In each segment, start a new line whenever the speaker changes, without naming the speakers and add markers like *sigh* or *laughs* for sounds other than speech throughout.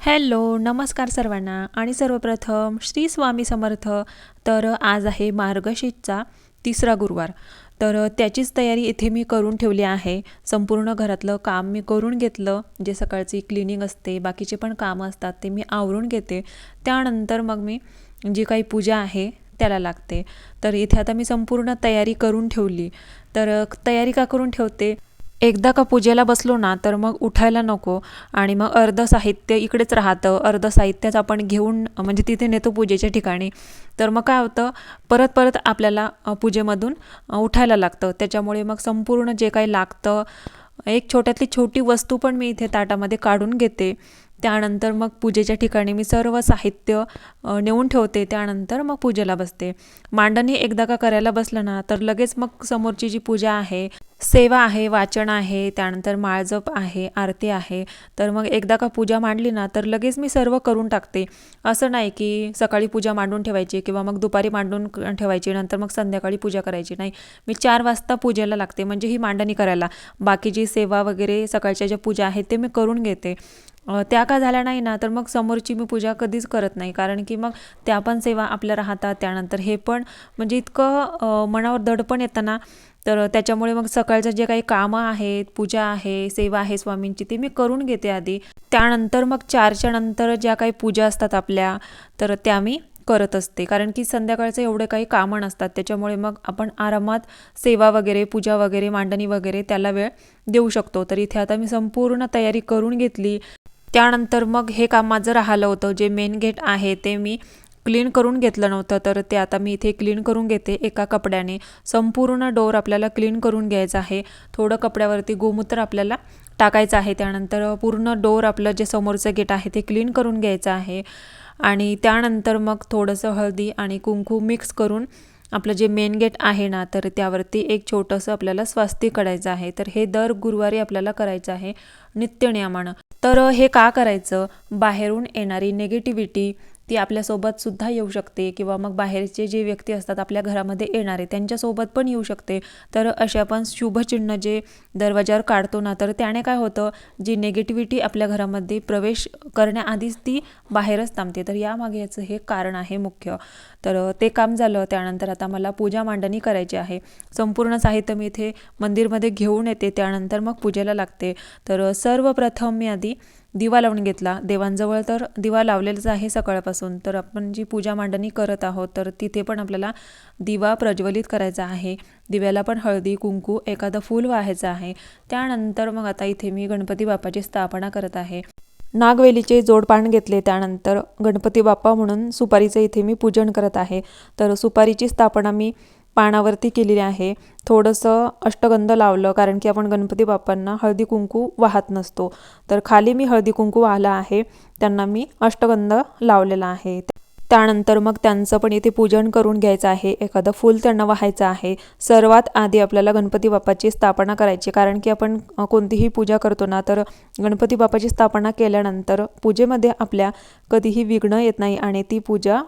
Hello नमस्कार सर्वांना आणि सर्वप्रथम श्री स्वामी समर्थ. तर आज आहे मार्गशीर्षचा तिसरा गुरुवार. तर त्याचीच तयारी इथे मी करून ठेवली आहे. संपूर्ण घरातलं काम मी करून घेतलं. जे सकाळची क्लिनिंग असते बाकीचे पण कामं असतात ते मी आवरून घेते. त्यानंतर मग मी जी काही पूजा आहे त्याला लागते. तर इथे आता मी संपूर्ण तयारी करून ठेवली. तर तयारी का करून ठेवते? एकदा का पूजेला बसलो ना तर मग उठायला नको आणि मग अर्ध साहित्य इकडेच राहतं. अर्ध साहित्यच आपण घेऊन म्हणजे तिथे नेतो पूजेच्या ठिकाणी. तर मग काय होतं? परत परत आपल्याला पूजेमधून उठायला लागतं. त्याच्यामुळे मग संपूर्ण जे काही लागतं एक छोट्यातली छोटी वस्तू पण मी इथे ताटामध्ये काढून घेते. त्यानंतर मग पूजेच्या ठिकाणी मी सर्व साहित्य नेऊन ठेवते. त्यानंतर मग पूजेला बसते. मांडणी एकदा का करायला बसलं ना तर लगेच मग समोरची जी पूजा आहे सेवा आहे वाचन आहे त्यानंतर माळजप आहे आरती आहे. तर मग एकदा का पूजा मांडली ना तर लगेच मी सर्व करून टाकते. असं नाही की सकाळी पूजा मांडून ठेवायची किंवा मग दुपारी मांडून ठेवायची नंतर मग संध्याकाळी पूजा करायची. नाही. मी चार वाजता पूजेला लागते म्हणजे ही मांडणी करायला. बाकी जी सेवा वगैरे सकाळच्या ज्या पूजा आहेत ते मी करून घेते. त्या का झाल्या नाही ना तर मग समोरची मी पूजा कधीच करत नाही. कारण की मग त्या पण सेवा आपल्या राहतात त्यानंतर हे पण म्हणजे इतकं मनावर दडपण येतं ना. तर त्याच्यामुळे मग सकाळचं जे काही कामं आहेत पूजा आहे सेवा आहे स्वामींची ती मी करून घेते आधी. त्यानंतर मग चारच्या नंतर ज्या काही पूजा असतात आपल्या तर त्या मी करत असते. कारण की संध्याकाळचं एवढे काही कामं नसतात. त्याच्यामुळे मग आपण आरामात सेवा वगैरे पूजा वगैरे मांडणी वगैरे त्याला वेळ देऊ शकतो. तर इथे आता मी संपूर्ण तयारी करून घेतली. त्यानंतर मग हे काम माझं राहिलं होतं. जे मेन गेट आहे ते मी क्लीन करून घेतलं नव्हतं. तर ते आता मी इथे क्लीन करून घेते एका कपड्याने. संपूर्ण डोर आपल्याला क्लीन करून घ्यायचा आहे. थोडं कपड्यावरती गोमूत्र आपल्याला टाकायचं आहे. त्यानंतर पूर्ण डोर आपलं जे समोरचं गेट आहे ते क्लीन करून घ्यायचं आहे. आणि त्यानंतर मग थोडंसं हळदी आणि कुंकू मिक्स करून आपलं जे मेन गेट आहे ना तर त्यावरती एक छोटंसं आपल्याला स्वास्तिक काढायचं आहे. तर हे दर गुरुवारी आपल्याला करायचं आहे नित्यनियमानं. तर हे का करायचं? बाहेरून येणारी निगेटिव्हिटी ती आपल्यासोबत सुद्धा येऊ शकते किंवा मग बाहेरचे जे व्यक्ती असतात आपल्या घरामध्ये येणारे त्यांच्यासोबत पण येऊ शकते. तर असे आपण शुभचिन्ह जे दरवाजावर काढतो ना तर त्याने काय होतं जी निगेटिव्हिटी आपल्या घरामध्ये प्रवेश करण्याआधीच ती बाहेरच थांबते. तर यामागे याचं हे कारण आहे मुख्य. तर ते काम झालं त्यानंतर आता मला पूजा मांडणी करायची आहे. संपूर्ण साहित्य मी इथे मंदिरमध्ये घेऊन येते त्यानंतर मग पूजेला लागते. तर सर्वप्रथम मी आधी दिवा लावून घेतला. देवांजवळ तर दिवा लावलेलाच आहे सकाळपासून. तर आपण जी पूजा मांडणी करत आहोत तर तिथे पण आपल्याला दिवा प्रज्वलित करायचा आहे. दिव्याला पण हळदी कुंकू एखादं फूल वाहायचं आहे. त्यानंतर मग आता इथे मी गणपती बाप्पाची स्थापना करत आहे. नागवेलीचे जोडपान घेतले. त्यानंतर गणपती बाप्पा म्हणून सुपारीचं इथे मी पूजन करत आहे. तर सुपारीची स्थापना मी पानावरती केलेली आहे. थोडंसं अष्टगंध लावलं कारण की आपण गणपती बाप्पांना हळदी कुंकू वाहत नसतो. तर खाली मी हळदी कुंकू वाहला आहे. त्यांना मी अष्टगंध लावलेला आहे. त्यानंतर मग त्यांचं पण इथे पूजन करून घ्यायचं आहे. एखादं फूल त्यांना वाहायचं आहे. सर्वात आधी आपल्याला गणपती बाप्पाची स्थापना करायची कारण की आपण कोणतीही पूजा करतो ना तर गणपती बाप्पाची स्थापना केल्यानंतर पूजेमध्ये आपल्या कधीही विघ्न येत नाही आणि ती पूजा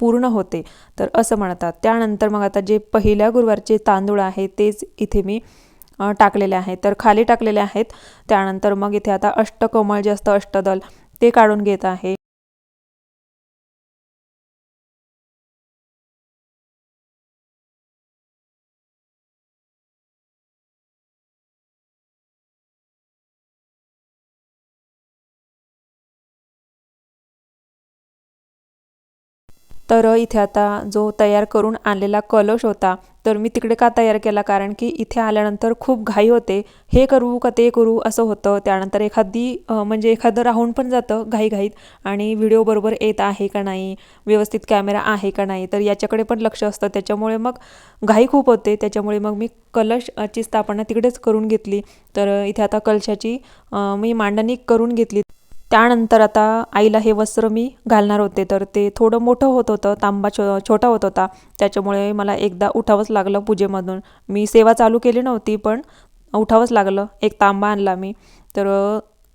पूर्ण होते. तर असं म्हणतात. त्यानंतर मग आता जे पहिल्या गुरुवारचे तांदूळ आहे तेच इथे मी टाकलेले आहेत तर खाली टाकलेले आहेत. त्यानंतर मग इथे आता अष्टकमळ जे असतं अष्टदल ते काढून घेत आहे. तर इथे आता जो तयार करून आणलेला कलश होता तर मी तिकडे का तयार केला? कारण की इथे आल्यानंतर खूप घाई होते. हे करू का ते करू? असं होतं. त्यानंतर एखादी म्हणजे एखादं राहून पण जातं घाईघाईत. आणि व्हिडिओ बरोबर येत आहे का नाही? व्यवस्थित कॅमेरा आहे का नाही? तर याच्याकडे पण लक्ष असतं. त्याच्यामुळे मग घाई खूप होते. त्याच्यामुळे मग मी कलशची स्थापना तिकडेच करून घेतली. तर इथे आता कलशाची मी मांडणी करून घेतली. त्यानंतर आता आईला हे वस्त्र मी घालणार होते तर ते थोडं मोठं होत होतं तांबा छो छोटा होत होता. त्याच्यामुळे मला एकदा उठावंच लागलं पूजेमधून. मी सेवा चालू केली नव्हती पण उठावंच लागलं. एक तांबा आणला मी. तर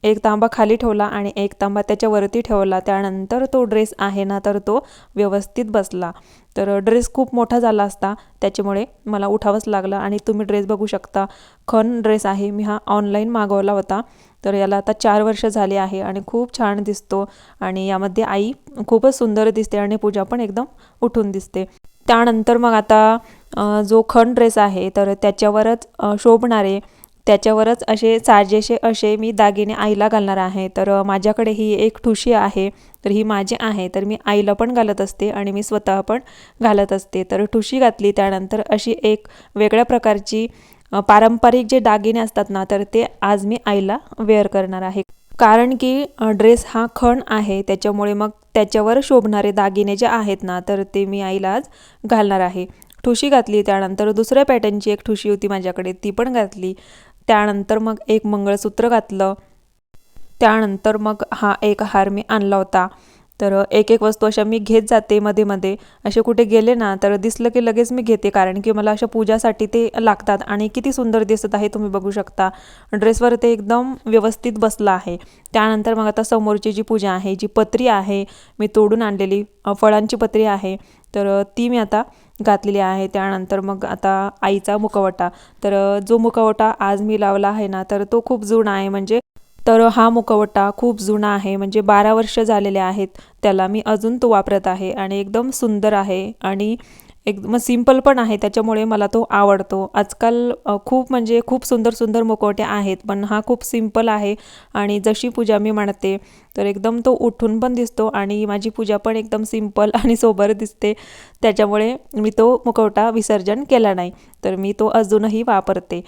एक तांबा खाली ठेवला आणि एक तांबा त्याच्यावरती ठेवला. त्यानंतर तो ड्रेस आहे ना तर तो व्यवस्थित बसला. तर ड्रेस खूप मोठा झाला असता. त्याच्यामुळे मला उठावंच लागलं आणि तुम्ही ड्रेस बघू शकता. खन ड्रेस आहे. मी हा ऑनलाईन मागवला होता. तर याला आता चार वर्ष झाले आहे आणि खूप छान दिसतो आणि यामध्ये आई खूपच सुंदर दिसते आणि पूजा पण एकदम उठून दिसते. त्यानंतर मग आता जो खण ड्रेस आहे तर त्याच्यावरच शोभणारे त्याच्यावरच असे साजेसे असे मी दागिने आईला घालणार आहे. तर माझ्याकडे ही एक ठुशी आहे तर ही माझी आहे तर मी आईला पण घालत असते आणि मी स्वतः पण घालत असते. तर ठुशी घातली त्यानंतर अशी एक वेगळ्या प्रकारची पारंपरिक जे दागिने असतात ना तर ते आज मी आईला वेअर करणार आहे. कारण की ड्रेस हा खण आहे त्याच्यामुळे मग त्याच्यावर शोभणारे दागिने जे आहेत ना तर ते मी आईला आज घालणार आहे. ठुशी घातली त्यानंतर दुसऱ्या पॅटर्नची एक ठुशी होती माझ्याकडे ती पण घातली. त्यानंतर मग एक मंगळसूत्र घातलं. त्यानंतर मग हा एक हार मी आणला होता. तर एक एक वस्तू अशा मी घेत जाते मध्ये मध्ये. असे कुठे गेले ना तर दिसलं की लगेच मी घेते कारण की मला अशा पूजासाठी ते लागतात आणि किती सुंदर दिसत आहे तुम्ही बघू शकता. ड्रेसवर ते एकदम व्यवस्थित बसलं आहे. त्यानंतर मग आता समोरची जी पूजा आहे जी पत्री आहे मी तोडून आणलेली फळांची पत्री आहे. तर ती मी आता घातलेली आहे. त्यानंतर मग आता आईचा मुखवटा. तर जो मुखवटा आज मी लावला आहे ना तर तो खूप जुना आहे. म्हणजे तर हा मुखवटा खूप जुना आहे म्हणजे बारा वर्ष झालेले आहेत त्याला. मी अजून तो वापरत आहे आणि एकदम सुंदर आहे आणि एकदम सिंपल पण आहे त्याच्यामुळे मला तो आवडतो. आजकाल खूप म्हणजे खूप सुंदर सुंदर मुखवटे आहेत पण हा खूप सिंपल आहे आणि जशी पूजा मी म्हणते तर एकदम तो उठून पण दिसतो आणि माझी पूजा पण एकदम सिंपल *laughs* आणि सोबर दिसते. त्याच्यामुळे मी तो मुखवटा विसर्जन केला नाही तर मी तो अजूनही वापरते.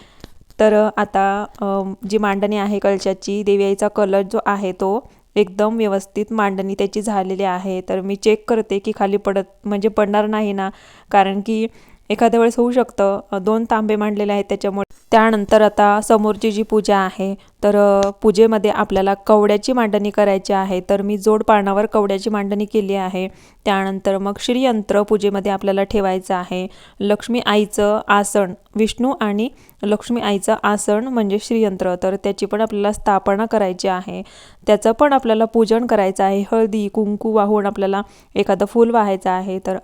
तर आता जी मांडणी आहे कलशाची देवी कलर जो आहे तो एकदम व्यवस्थित मांडणी त्याची झालेली आहे. तर मी चेक करते की खाली पडत म्हणजे पडणार नाही ना? कारण की एखाद्या वेळेस होऊ शकतं. दोन तांबे मांडलेले आहेत त्याच्यामुळे. त्यानंतर आता समोरची जी पूजा आहे तर पूजेमध्ये आपल्याला कवड्याची मांडणी करायची आहे. तर मी जोड पानावर कवड्याची मांडणी केली आहे. त्यानंतर मग श्रीयंत्र पूजेमध्ये आपल्याला ठेवायचं आहे. लक्ष्मी आईचं आसन विष्णू आणि लक्ष्मी आईचं आसन म्हणजे श्रीयंत्र. तर त्याची पण आपल्याला स्थापना करायची आहे. त्याचं पण आपल्याला पूजन करायचं आहे. हळदी कुंकू वाहून आपल्याला एखादं फूल वाहायचं आहे. तर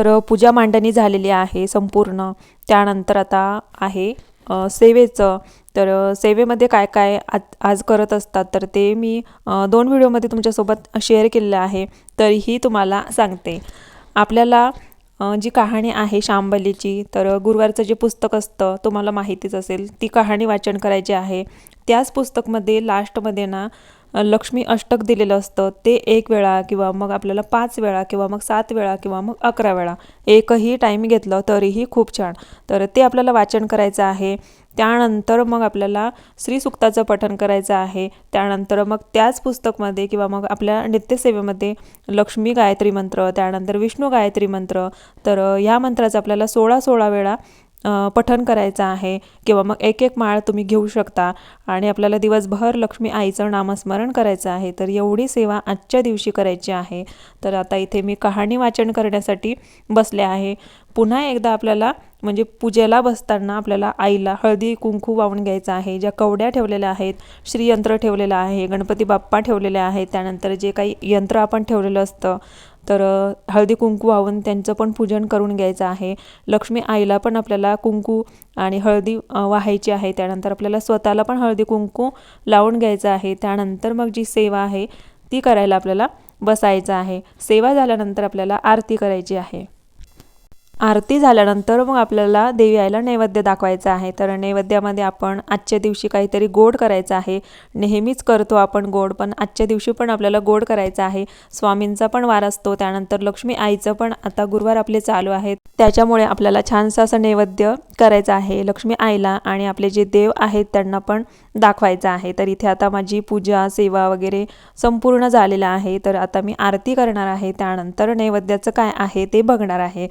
तर पूजा मांडणी झालेली आहे संपूर्ण. त्यानंतर आता आहे सेवेचं. तर सेवेमध्ये काय काय आज आज करत असतात तर ते मी दोन व्हिडिओमध्ये तुमच्यासोबत शेअर केलेलं आहे. तरीही तुम्हाला सांगते. आपल्याला जी कहाणी आहे शांबलीची तर गुरुवारचं जे पुस्तक असतं तुम्हाला माहितीच असेल ती कहाणी वाचन करायची आहे. त्याच पुस्तकमध्ये लास्टमध्ये ना लक्ष्मी अष्टक दिलेलं असतं. ते एक वेळा किंवा मग आपल्याला पाच वेळा किंवा मग सात वेळा किंवा मग अकरा वेळा एकही टाईम घेतलं तरीही खूप छान. तर ते आपल्याला वाचन करायचं आहे. त्यानंतर मग आपल्याला श्रीसुक्ताचं पठण करायचं आहे. त्यानंतर मग त्याच पुस्तकमध्ये किंवा मग आपल्या नित्यसेवेमध्ये लक्ष्मी गायत्री मंत्र त्यानंतर विष्णू गायत्री मंत्र तर ह्या मंत्राचं आपल्याला सोळा सोळा वेळा पठन करायचं आहे किंवा मग एक एक माळ तुम्ही घेऊ शकता आणि आपल्याला दिवसभर लक्ष्मी आईचं नामस्मरण करायचं आहे तर एवढी सेवा आजच्या दिवशी करायची आहे. तर आता इथे मी कहाणी वाचन करण्यासाठी बसले आहे. पुन्हा एकदा आपल्याला म्हणजे पूजेला बसताना आपल्याला आईला हळदी कुंकू वाहून घ्यायचं आहे ज्या कवड्या ठेवलेल्या आहेत श्रीयंत्र ठेवलेलं आहे गणपती बाप्पा ठेवलेले आहेत त्यानंतर जे काही यंत्र आपण ठेवलेलं असतं तर हळदी कुंकू वाहून त्यांचं पण पूजन करून घ्यायचं आहे. लक्ष्मी आईला पण आपल्याला कुंकू आणि हळदी वाहायची आहे. त्यानंतर आपल्याला स्वतःला पण हळदी कुंकू लावून घ्यायचं आहे. त्यानंतर मग जी सेवा आहे ती करायला आपल्याला बसायचं आहे. सेवा झाल्यानंतर आपल्याला आरती करायची आहे. आरती झाल्यानंतर मग आपल्याला देवी आईला नैवेद्य दाखवायचा आहे. तर नैवेद्यामध्ये आपण आजच्या दिवशी काहीतरी गोड करायचं आहे. नेहमीच करतो आपण गोड पण आजच्या दिवशी पण आपल्याला गोड करायचं आहे. स्वामींचा पण वार असतो त्यानंतर लक्ष्मी आईचं पण आता गुरुवार आपले चालू आहेत. त्याच्यामुळे आपल्याला छानसं असं नैवेद्य करायचं आहे लक्ष्मी आईला आणि आपले जे देव आहेत त्यांना पण दाखवायचं आहे. तर इथे आता माझी पूजा सेवा वगैरे संपूर्ण झालेलं आहे. तर आता मी आरती करणार आहे. त्यानंतर नैवेद्याचं काय आहे ते बघणार आहे.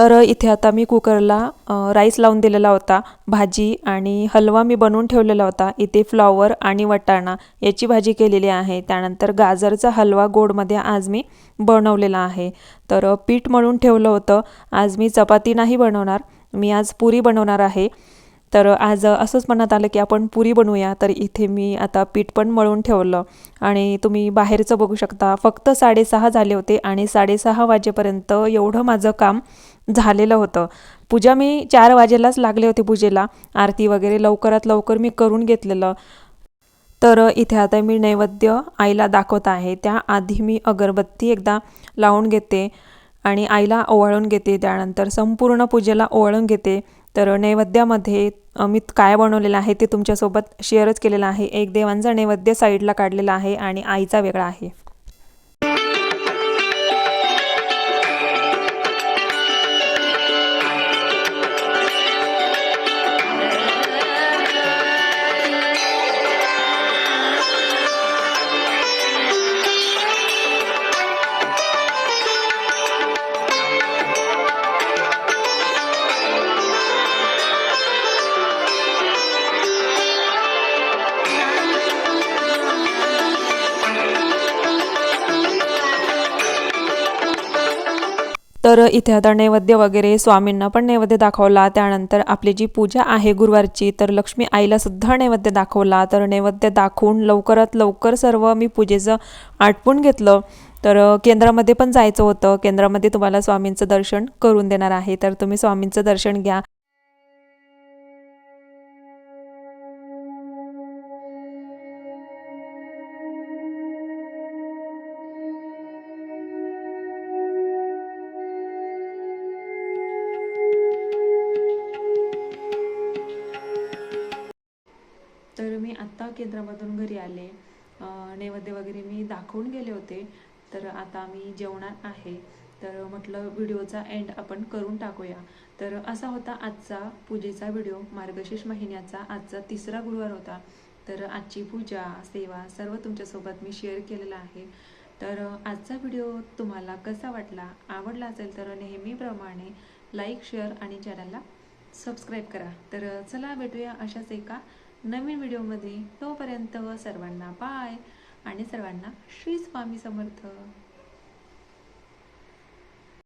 तर इथे आता मी कुकरला राईस लावून दिलेला होता भाजी आणि हलवा मी बनवून ठेवलेला होता. इथे फ्लॉवर आणि वटाणा याची भाजी केलेली आहे. त्यानंतर गाजरचा हलवा गोडमध्ये आज मी बनवलेला आहे. तर पीठ म्हणून ठेवलं होतं. आज मी चपाती नाही बनवणार. मी आज पुरी बनवणार आहे. तर आज असंच मनात आलं की आपण पुरी बनवूया. तर इथे मी आता पीठ पण मळून ठेवलं आणि तुम्ही बाहेरचं बघू शकता. फक्त साडेसहा झाले होते आणि साडेसहा वाजेपर्यंत एवढं माझं काम झालेलं होतं. पूजा मी चार वाजेलाच लागले होते पूजेला. आरती वगैरे लवकरात लवकर मी करून घेतलेलं. तर इथे आता मी नैवेद्य आईला दाखवत आहे. त्याआधी मी अगरबत्ती एकदा लावून घेते आणि आईला ओवाळून घेते. त्यानंतर संपूर्ण पूजेला ओवाळून घेते. तर नैवेद्यामध्ये मी काय बनवलेलं आहे ते तुमच्यासोबत शेअरच केलेलं आहे. एक देवांचा नैवेद्य साईडला काढलेला आहे आणि आईचा वेगळा आहे. तर इथे आता नैवेद्य वगैरे स्वामींना पण नैवेद्य दाखवला. त्यानंतर आपली जी पूजा आहे गुरुवारची तर लक्ष्मी आईला सुद्धा नैवेद्य दाखवला. तर नैवेद्य दाखवून लवकरात लवकर सर्व मी पूजेचं आटपून घेतलं. तर केंद्रामध्ये पण जायचं होतं. केंद्रामध्ये तुम्हाला स्वामींचं दर्शन करून देणार आहे. तर तुम्ही स्वामींचं दर्शन घ्या. केंद्रामधून घरी आले. नैवेद्य वगैरे मी दाखवून गेले होते. तर आता मी जेवणार आहे. तर म्हटलं व्हिडिओचा एंड आपण करून टाकूया. तर असा होता आजचा पूजेचा व्हिडिओ. मार्गशीर्ष महिन्याचा आजचा तिसरा गुरुवार होता. तर आजची पूजा सेवा सर्व तुमच्यासोबत मी शेअर केलेला आहे. तर आजचा व्हिडिओ तुम्हाला कसा वाटला आवडला असेल तर नेहमीप्रमाणे लाईक शेअर आणि चॅनलला सबस्क्राईब करा. तर चला भेटूया अशाच एका नवीन व्हिडिओमध्ये तोपर्यंत सर्वांना बाय आणि सर्वांना श्री स्वामी समर्थ.